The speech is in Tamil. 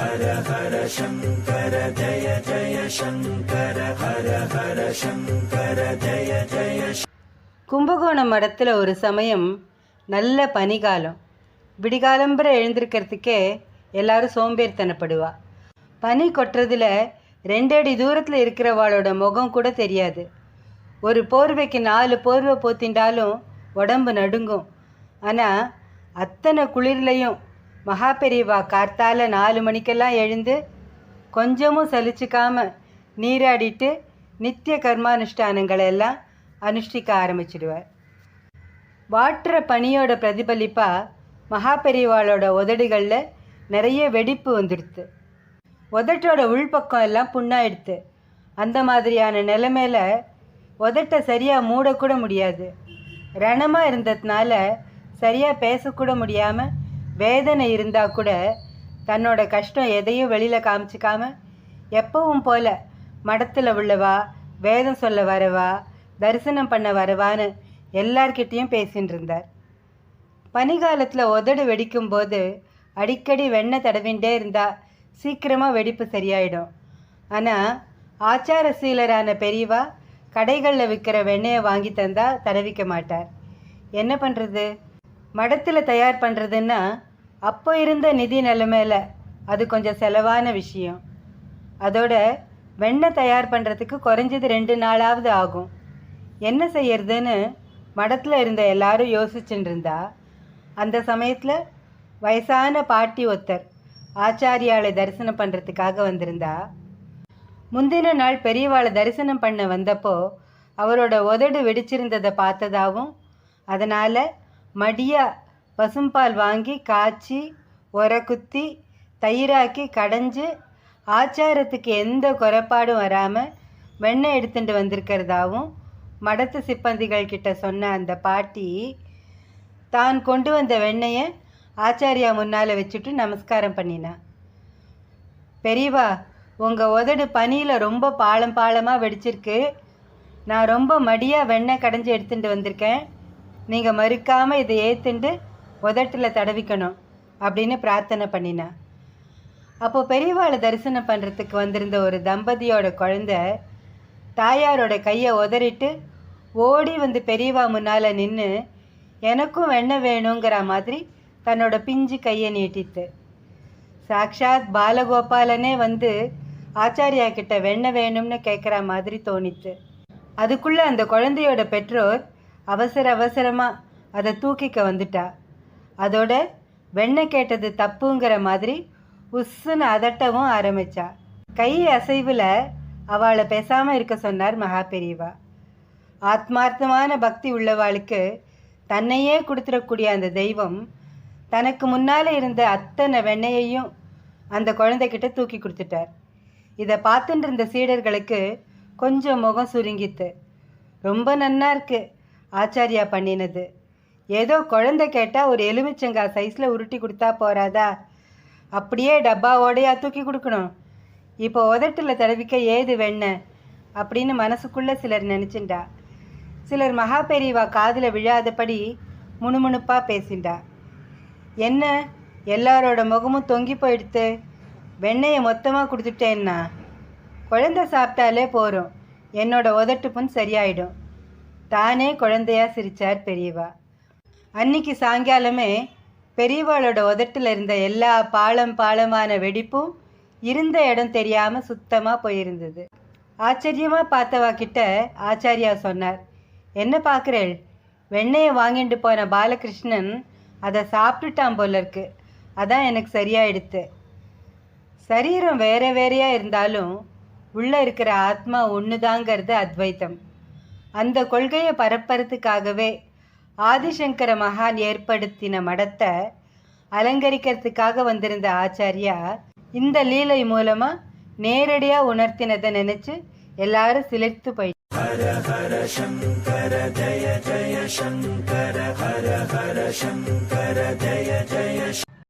ஹர ஹர சங்கர ஜய ஜய சங்கர ஹர ஹர சங்கர ஜய ஜய கும்பகோணம் மடத்தில் ஒரு சமயம் நல்ல பனிகாலம். விடிகாலம்பர எழுந்திருக்கிறதுக்கே எல்லாரும் சோம்பேறித்தனப்படுவா. பனி கொட்டுறதுல ரெண்டடி தூரத்தில் இருக்கிறவாளோட முகம் கூட தெரியாது. ஒரு போர்வைக்கு நாலு போர்வை போத்திண்டாலும் உடம்பு நடுங்கும். ஆனால் அத்தனை குளிர்லையும் மகா பெரியவா கார்த்தால நாலு மணிக்கெல்லாம் எழுந்து கொஞ்சமும் சலிச்சுக்காம நீராடிட்டு நித்திய கர்மானுஷ்டானங்களை எல்லாம் அனுஷ்டிக்க ஆரம்பிச்சிடுவார். வாட்டுற பனியோட பிரதிபலிப்பாக மகா பெரியவாளோட உதடுகளில் நிறைய வெடிப்பு வந்துடுது உதட்டோட உள்பக்கம் எல்லாம் புண்ணாயிடுத்து. அந்த மாதிரியான நிலைமையில உதட்டை சரியாக மூடக்கூட முடியாது. ரணமாக இருந்ததுனால சரியாக பேசக்கூட முடியாமல் வேதனை இருந்தால் கூட தன்னோட கஷ்டம் எதையும் வெளியில் காமிச்சிக்காம எப்பவும் போல மடத்தில் உள்ளவா வேதம் சொல்ல வரவா தரிசனம் பண்ண வரவான்னு எல்லார்கிட்டேயும் பேசின்னு இருந்தார். பனிகாலத்தில் உதடு வெடிக்கும்போது அடிக்கடி வெண்ணெய் தடவிண்டே இருந்தால் சீக்கிரமாக வெடிப்பு சரியாயிடும். ஆனால் ஆச்சார சீலரான பெரியவா கடைகளில் விற்கிற வெண்ணெயை வாங்கி தந்தால் தடவிக்க மாட்டார். என்ன பண்ணுறது மடத்தில் தயார் பண்ணுறதுன்னா அப்போ இருந்த நிதி நிலைமையில் அது கொஞ்சம் செலவான விஷயம். அதோட வெண்ணெய் தயார் பண்ணுறதுக்கு குறைஞ்சது ரெண்டு நாளாவது ஆகும். என்ன செய்யறதுன்னு மடத்தில் இருந்த எல்லாரும் யோசிச்சுட்டு இருந்தா அந்த சமயத்தில் வயசான பாட்டி ஒருத்தர் ஆச்சாரியாளை தரிசனம் பண்ணுறதுக்காக வந்திருந்தா முந்தின நாள் பெரியவாளை தரிசனம் பண்ண வந்தப்போ அவரோட உதடு வெடிச்சிருந்ததை பார்த்ததாவும் அதனால் மடியாக பசும்பால் வாங்கி காய்ச்சி உரக்குத்தி குத்தி தயிராக்கி கடைஞ்சு ஆச்சாரத்துக்கு எந்த குறைபாடும் வராமல் வெண்ணெய் எடுத்துட்டு வந்திருக்கிறதாவும் மடத்து சிப்பந்திகள் கிட்ட சொன்ன அந்த பாட்டி தான் கொண்டு வந்த வெண்ணெயை ஆச்சாரியா முன்னால் வச்சுட்டு நமஸ்காரம் பண்ணினான் பெரியவா உங்கள் உதடு பனியில் ரொம்ப பாலம் பாலமாக வெடிச்சிருக்கு. நான் ரொம்ப மடியாக வெண்ணெய் கடைஞ்சி எடுத்துட்டு வந்திருக்கேன். நீங்கள் மறுக்காமல் இதை ஏற்றுண்டு உதட்டில் தடவிக்கணும் அப்படின்னு பிரார்த்தனை பண்ணினா. அப்போ பெரியவாளை தரிசனம் பண்ணுறதுக்கு வந்திருந்த ஒரு தம்பதியோட குழந்த தாயாரோட கையை உதறிட்டு ஓடி வந்து பெரியவா முன்னால் நின்று எனக்கும் வெண்ணெய் வேணுங்கிற மாதிரி தன்னோட பிஞ்சு கையை நீட்டித்து சாக்ஷாத் பாலகோபாலனே வந்து ஆச்சாரியா கிட்ட வெண்ணெய் வேணும்னு கேட்குற மாதிரி தோணித்து அதுக்குள்ளே அந்த குழந்தையோட பெற்றோர் அவசர அவசரமாக அதை தூக்கிக்க வந்துட்டா. அதோட வெண்ணெய் கேட்டது தப்புங்கிற மாதிரி உஸ்ஸுன்னு அதட்டவும் ஆரம்பிச்சா. கை அசைவில் அவளை பேசாமல் இருக்க சொன்னார் மகா பெரியவா ஆத்மார்த்தமான பக்தி உள்ளவாளுக்கு தன்னையே கொடுத்துடக்கூடிய அந்த தெய்வம் தனக்கு முன்னால் இருந்த அத்தனை வெண்ணையையும் அந்த குழந்தைகிட்ட தூக்கி கொடுத்துட்டார். இதை பார்த்துட்டு இருந்த சீடர்களுக்கு கொஞ்சம் முகம் சுருங்கித்து ரொம்ப நன்னா இருக்கு ஆச்சாரியா பண்ணினது. ஏதோ குழந்தை கேட்டால் ஒரு எலுமிச்சங்காய் சைஸில் உருட்டி கொடுத்தா போகிறாதா அப்படியே டப்பாவோடையா தூக்கி கொடுக்கணும். இப்போ உதட்டில் தடவிக்க ஏது வெண்ண? அப்படின்னு மனசுக்குள்ளே சிலர் நினச்சிண்டா சிலர் மகா பெரியவா காதில் விழாதபடி முணுமுணுப்பாக பேசிண்டா என்ன? எல்லாரோட முகமும் தொங்கி போயிடுத்து. வெண்ணெயை மொத்தமாக கொடுத்துட்டேன்னா? குழந்தை சாப்பிட்டாலே போகிறோம் என்னோட உதட்டு புண் சரியாயிடும். தானே குழந்தையா சிரிச்சார் பெரியவா. அன்னைக்கு சாயங்காலமே பெரியவாளோட உதட்டில் இருந்த எல்லா பாலம் பாலமான வெடிப்பும் இருந்த இடம் தெரியாமல் சுத்தமாக போயிருந்தது. ஆச்சரியமாக பார்த்தவா கிட்ட ஆச்சாரியா சொன்னார் என்ன பார்க்குறேள்? வெண்ணெயை வாங்கிட்டு போன பாலகிருஷ்ணன் அதை சாப்பிட்டுட்டான் போல இருக்கு. அதான் எனக்கு சரியாயிடுத்து சரீரம் வேற வேறையாக இருந்தாலும் உள்ளே இருக்கிற ஆத்மா ஒண்ணுதாங்கிறது அத்வைத்தம். அந்த கொள்கையை பரப்புறதுக்காகவே ஆதிசங்கர மகான் ஏற்படுத்தின மடத்தை அலங்கரிக்கிறதுக்காக வந்திருந்த ஆச்சாரியா இந்த லீலை மூலமா நேரடியா உணர்த்தினதை நினைச்சு எல்லாரும் சிலிர்த்து போயிட்டு ஹர ஹர சங்கர ஜய ஜய சங்கர ஹர ஹர சங்கர ஜய ஜய